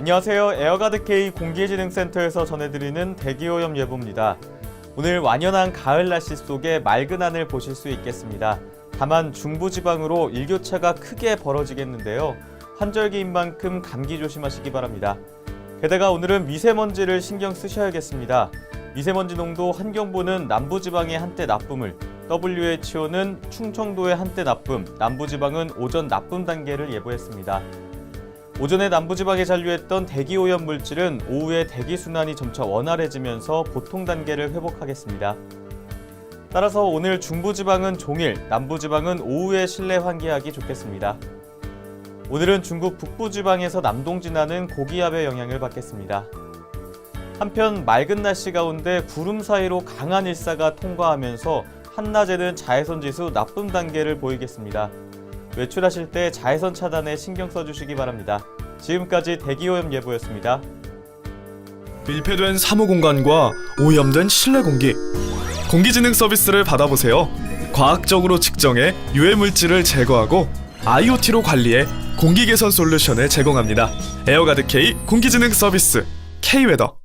안녕하세요. 에어가드 K 공기지능센터에서 전해드리는 대기오염 예보입니다. 오늘 완연한 가을 날씨 속에 맑은 하늘 보실 수 있겠습니다. 다만 중부지방으로 일교차가 크게 벌어지겠는데요. 환절기인 만큼 감기 조심하시기 바랍니다. 게다가 오늘은 미세먼지를 신경 쓰셔야겠습니다. 미세먼지 농도 환경부는 남부지방의 한때 나쁨을, WHO는 충청도의 한때 나쁨, 남부지방은 오전 나쁨 단계를 예보했습니다. 오전에 남부지방에 잔류했던 대기 오염 물질은 오후에 대기 순환이 점차 원활해지면서 보통 단계를 회복하겠습니다. 따라서 오늘 중부지방은 종일, 남부지방은 오후에 실내 환기하기 좋겠습니다. 오늘은 중국 북부지방에서 남동 지나는 고기압의 영향을 받겠습니다. 한편 맑은 날씨 가운데 구름 사이로 강한 일사가 통과하면서 한낮에는 자외선 지수 나쁨 단계를 보이겠습니다. 외출하실 때 자외선 차단에 신경 써주시기 바랍니다. 지금까지 대기오염 예보였습니다. 밀폐된 사무 공간과 오염된 실내 공기. 공기지능 서비스를 받아보세요. 과학적으로 측정해 유해 물질을 제거하고 IoT로 관리해 공기 개선 솔루션을 제공합니다. 에어가드 K 공기지능 서비스 K 웨더